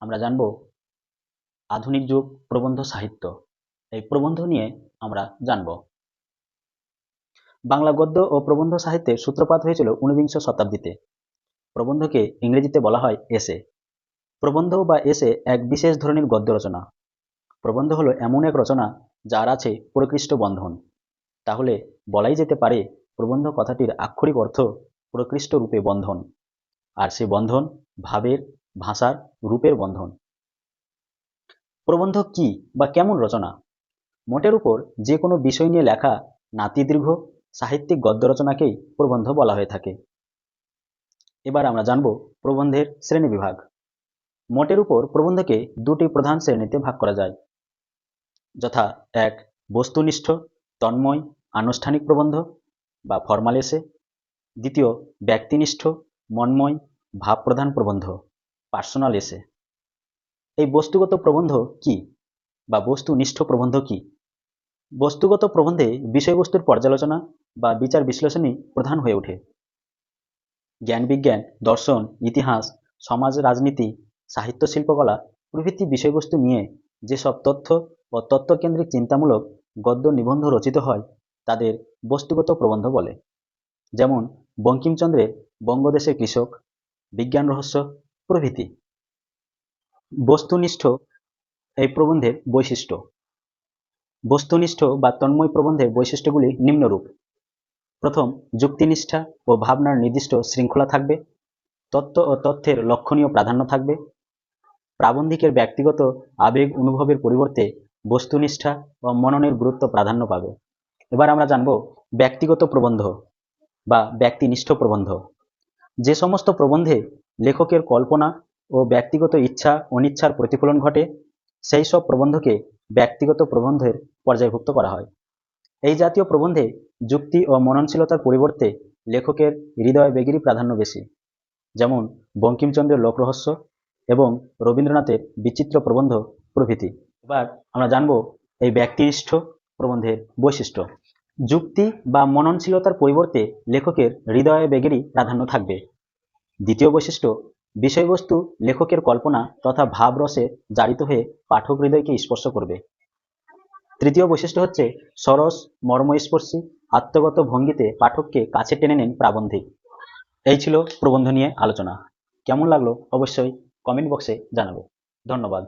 আমরা জানব আধুনিক যুগ, প্রবন্ধ সাহিত্য। এই প্রবন্ধ নিয়ে আমরা জানব। বাংলা গদ্য ও প্রবন্ধ সাহিত্যের সূত্রপাত হয়েছিল ঊনবিংশ শতাব্দীতে। প্রবন্ধকে ইংরেজিতে বলা হয় এসে। প্রবন্ধ বা এসে এক বিশেষ ধরনের গদ্য রচনা। প্রবন্ধ হলো এমন এক রচনা যার আছে প্রকৃষ্ট বন্ধন। তাহলে বলাই যেতে পারে প্রবন্ধ কথাটির আক্ষরিক অর্থ প্রকৃষ্ট রূপে বন্ধন। আর সে বন্ধন ভাবের ভাষার রূপের বন্ধন। প্রবন্ধ কি বা কেমন রচনা? মোটের উপর যে কোনো বিষয় নিয়ে লেখা নাতিদীর্ঘ সাহিত্যিক গদ্য রচনাকেই প্রবন্ধ বলা হয়ে থাকে। এবার আমরা জানব প্রবন্ধের শ্রেণি বিভাগ। মোটের উপর প্রবন্ধকে দুটি প্রধান শ্রেণীতে ভাগ করা যায়। যথা এক, বস্তুনিষ্ঠ, তন্ময়, আনুষ্ঠানিক প্রবন্ধ বা ফরমাল এসে দ্বিতীয়, ব্যক্তিনিষ্ঠ, মন্ময়, ভাবপ্রধান প্রবন্ধ। পার্সোনাল এসে এই বস্তুগত প্রবন্ধ কি? বা বস্তুনিষ্ঠ প্রবন্ধ কি? বস্তুগত প্রবন্ধে বিষয়বস্তুর পর্যালোচনা বা বিচার বিশ্লেষণই প্রধান হয়ে ওঠে। জ্ঞান বিজ্ঞান, দর্শন, ইতিহাস, সমাজ, রাজনীতি, সাহিত্য, শিল্পকলা প্রভৃতি বিষয়বস্তু নিয়ে যেসব তথ্য ও তত্ত্বকেন্দ্রিক চিন্তামূলক গদ্য নিবন্ধ রচিত হয়, তাদের বস্তুগত প্রবন্ধ বলে। যেমন বঙ্কিমচন্দ্রের বঙ্গদেশের কৃষক, বিজ্ঞান রহস্য প্রভৃতি। বস্তুনিষ্ঠ এই প্রবন্ধের বৈশিষ্ট্য। বস্তুনিষ্ঠ বা তন্ময় প্রবন্ধের বৈশিষ্ট্যগুলি নিম্নরূপ। প্রথম, যুক্তিনিষ্ঠা ও ভাবনার নির্দিষ্ট শৃঙ্খলা থাকবে। তত্ত্ব ও তথ্যের লক্ষণীয় প্রাধান্য থাকবে। প্রাবন্ধিকের ব্যক্তিগত আবেগ অনুভবের পরিবর্তে বস্তুনিষ্ঠা ও মননের গুরুত্ব প্রাধান্য পাবে। এবার আমরা জানব ব্যক্তিগত প্রবন্ধ বা ব্যক্তিনিষ্ঠ প্রবন্ধ। যে সমস্ত প্রবন্ধে লেখকের কল্পনা ও ব্যক্তিগত ইচ্ছা, অনিচ্ছার প্রতিফলন ঘটে। সেই সব প্রবন্ধকে ব্যক্তিগত প্রবন্ধের পর্যায়ভুক্ত করা হয়। এই জাতীয় প্রবন্ধে যুক্তি ও মননশীলতার পরিবর্তে লেখকের হৃদয় বেগেরই প্রাধান্য বেশি। যেমন বঙ্কিমচন্দ্রের লোকরহস্য এবং রবীন্দ্রনাথের বিচিত্র প্রবন্ধ প্রভৃতি। এবার আমরা জানব এই ব্যক্তিনিষ্ঠ প্রবন্ধের বৈশিষ্ট্য। যুক্তি বা মননশীলতার পরিবর্তে লেখকের হৃদয় বেগেরই প্রাধান্য থাকবে। দ্বিতীয় বৈশিষ্ট্য, বিষয়বস্তু, লেখকের কল্পনা তথা ভাবরসে জারিত হয়ে পাঠক হৃদয়কে স্পর্শ করবে। তৃতীয় বৈশিষ্ট্য হচ্ছে, সরস, মর্মস্পর্শী, আত্মগত ভঙ্গিতে পাঠককে কাছে টেনে নেন প্রাবন্ধিক। এই ছিল প্রবন্ধ নিয়ে আলোচনা। কেমন লাগল? অবশ্যই কমেন্ট বক্সে জানাব। ধন্যবাদ।